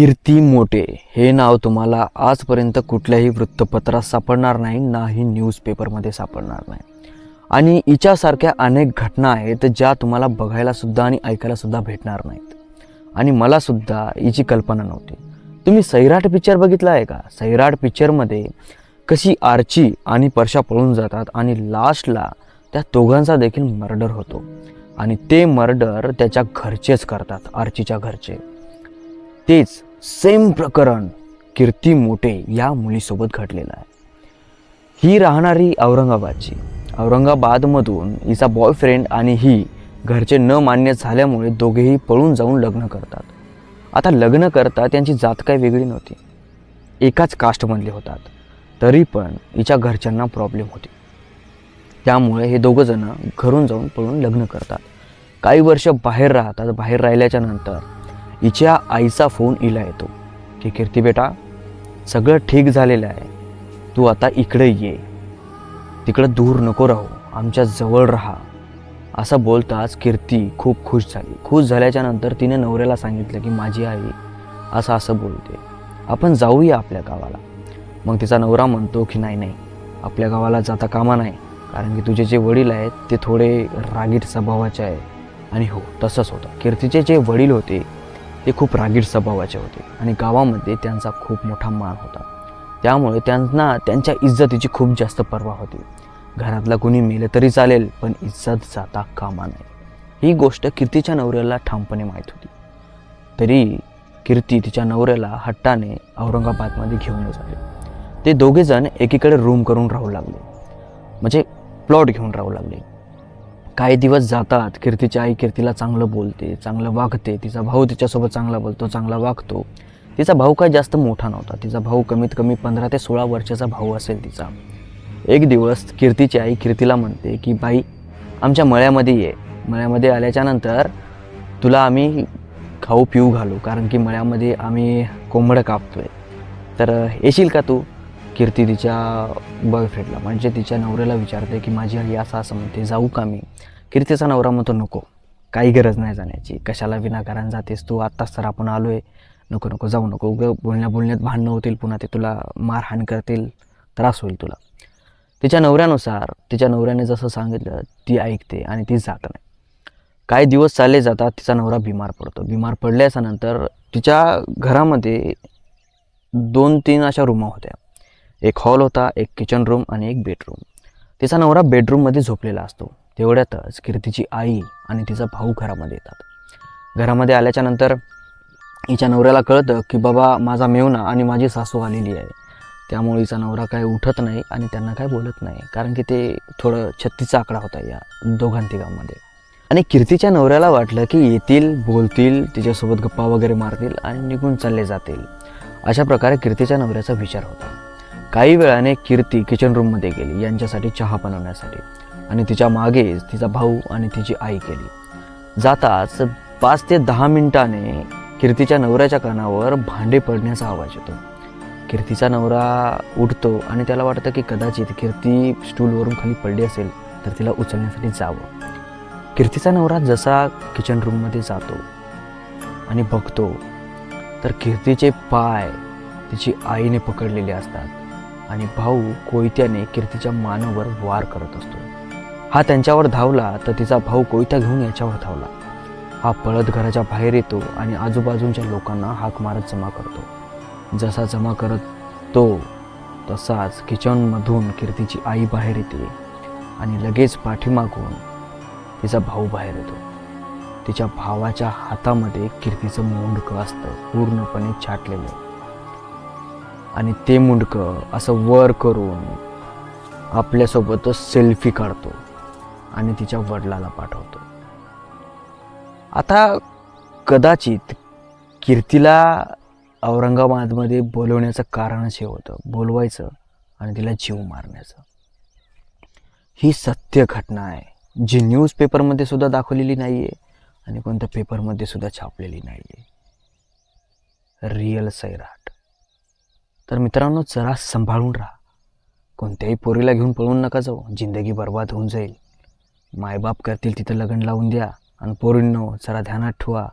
कीर्ती मोटे. हे नाव तुम्हाला आजपर्यंत कुठल्याही वृत्तपत्रात सापडणार नाही नाही न्यूजपेपरमध्ये सापडणार नाही. आणि हिच्यासारख्या अनेक घटना आहेत ज्या तुम्हाला बघायलासुद्धा आणि ऐकायलासुद्धा भेटणार नाहीत. आणि मलासुद्धा हिची कल्पना नव्हती. तुम्ही सैराट पिक्चर बघितला आहे का? सैराट पिक्चरमध्ये कशी आर्ची आणि परशा पळून जातात आणि लास्टला त्या दोघांचा देखील मर्डर होतो. आणि ते मर्डर त्याच्या घरचेच करतात आर्चीच्या घरचे. तेच सेम प्रकरण कीर्ती मोठे या मुलीसोबत घडलेलं आहे. ही राहणारी औरंगाबादची. औरंगाबादमधून हिचा बॉयफ्रेंड आणि ही घरचे न मान्य झाल्यामुळे दोघेही पळून जाऊन लग्न करतात. आता लग्न करता त्यांची जात काय वेगळी नव्हती. एकाच कास्टमधले होतात. तरी पण हिच्या घरच्यांना प्रॉब्लेम होते. त्यामुळे हे दोघंजणं घरून जाऊन पळून लग्न करतात. काही वर्ष बाहेर राहतात. बाहेर राहिल्याच्या नंतर हिच्या आईचा फोन हिला येतो. की कीर्ती बेटा सगळं ठीक झालेलं आहे. तू आता इकडे ये. तिकडं दूर नको राहू. आमच्या जवळ राहा. असं बोलताच कीर्ती खूप खुश झाली. खुश झाल्याच्यानंतर तिने नवऱ्याला सांगितलं की माझी आई असं असं बोलते. आपण जाऊया आपल्या गावाला. मग तिचा नवरा म्हणतो की नाही नाही. आपल्या गावाला जाता कामा नाही. कारण की तुझे जे वडील आहेत ते थोडे रागीट स्वभावाचे आहे आणि हो तसंच होतं. कीर्तीचे जे वडील होते ते खूप रागीट स्वभावाचे होते. आणि गावामध्ये त्यांचा खूप मोठा मान होता. त्यामुळे त्यांना त्यांच्या इज्जतीची खूप जास्त पर्वा होती. घरातला कुणी मेलं तरी चालेल पण इज्जत जाता कामा नाही ही गोष्ट कीर्तीच्या नवऱ्याला ठामपणे माहीत होती. तरी कीर्ती तिच्या नवऱ्याला हट्टाने औरंगाबादमध्ये घेऊनच आले ते दोघेजण एकीकडे रूम करून राहू लागले. म्हणजे प्लॉट घेऊन राहू लागले. काही दिवस जातात कीर्तीची आई कीर्तीला चांगलं बोलते चांगलं वागते तिचा भाऊ तिच्यासोबत चांगला बोलतो चांगला वागतो. तिचा भाऊ काय जास्त मोठा नव्हता तिचा भाऊ कमीत कमी पंधरा ते सोळा वर्षाचा भाऊ असेल तिचा. एक दिवस कीर्तीची आई कीर्तीला म्हणते की बाई आमच्या मळ्यामध्ये ये. मळ्यामध्ये आल्याच्यानंतर तुला आम्ही खाऊ पिऊ घालू कारण की मळ्यामध्ये आम्ही कोंबडं कापतोय. तर येशील का तू? कीर्ती तिच्या बॉयफ्रेंडला म्हणजे तिच्या नवऱ्याला विचारते की माझी आई असं असं म्हणते जाऊ का मी? कीर्तीचा नवरा म्हणतो नको काही गरज नाही जाण्याची. कशाला विनाकारण जातेस तू? आत्ताच तर आपण आलो आहे नको नको जाऊ नको. उगं बोलण्या बोलण्यात भांडणं होतील पुन्हा ते तुला मारहाण करतील त्रास होईल तुला. तिच्या नवऱ्यानुसार तिच्या नवऱ्याने जसं सांगितलं ती ऐकते आणि ती जात नाही. काही दिवस चालले जातात तिचा नवरा बिमार पडतो. बिमार पडल्याच्या नंतर तिच्या घरामध्ये दोन तीन अशा रूमा होत्या. एक हॉल होता एक किचन रूम आणि एक बेडरूम. तिचा नवरा बेडरूममध्ये झोपलेला असतो. तेवढ्यातच कीर्तीची आई आणि तिचा भाऊ घरामध्ये येतात. घरामध्ये आल्याच्यानंतर हिच्या नवऱ्याला कळतं की बाबा माझा मेवना आणि माझी सासू आलेली आहे. त्यामुळे हिचा नवरा काय उठत नाही आणि त्यांना काय बोलत नाही. कारण की ते थोडं छत्तीचा आकडा होता या दोघांतिघांमध्ये आणि कीर्तीच्या नवऱ्याला वाटलं की येतील बोलतील तिच्यासोबत गप्पा वगैरे मारतील आणि निघून चालले जातील. अशा प्रकारे कीर्तीच्या नवऱ्याचा विचार होता. काही वेळाने कीर्ती किचन रूममध्ये गेली यांच्यासाठी चहा बनवण्यासाठी. आणि तिच्या मागेच तिचा भाऊ आणि तिची आई गेली. जाताच पाच ते दहा मिनिटाने कीर्तीच्या नवऱ्याच्या कानावर भांडे पडण्याचा आवाज येतो. कीर्तीचा नवरा उठतो आणि त्याला वाटतं की कदाचित कीर्ती स्टूलवरून खाली पडली असेल तर तिला उचलण्यासाठी जावं. कीर्तीचा नवरा जसा किचन रूममध्ये जातो आणि बघतो तर कीर्तीचे पाय तिची आईने पकडलेले असतात. आणि भाऊ कोयत्याने कीर्तीच्या मानावर वार करत असतो. हा त्यांच्यावर धावला तर तिचा भाऊ कोयत्या घेऊन याच्यावर धावला. हा पळत घराच्या बाहेर येतो आणि आजूबाजूच्या लोकांना हाक मारत जमा करतो. जसा जमा करत तो तसाच किचनमधून कीर्तीची आई बाहेर येते आणि लगेच पाठीमागून तिचा भाऊ बाहेर येतो. तिच्या भावाच्या हातामध्ये कीर्तीचं मुंडकं असतं पूर्णपणे छाटलेलं. आणि ते मुंडकं असं वर करून आपल्यासोबतच सेल्फी काढतो आणि तिच्या वडिलाला पाठवतो. आता कदाचित कीर्तीला औरंगाबादमध्ये बोलवण्याचं कारणच हे होतं. बोलवायचं आणि तिला जीव मारण्याचं. ही सत्य घटना आहे. जी न्यूजपेपरमध्ये सुद्धा दाखवलेली नाही आहे आणि कोणत्या पेपरमध्ये सुद्धा छापलेली नाही आहे रिअल सैराट. तर मित्रांनो जरा सांभाळून राहा. कोणत्याही पोरीला घेऊन पळून नका जाऊ. जिंदगी बर्बाद होऊन जाईल. मायबाप करतील तिथं लग्न लावून द्या. आणि पोरींनो जरा ध्यानात ठेवा.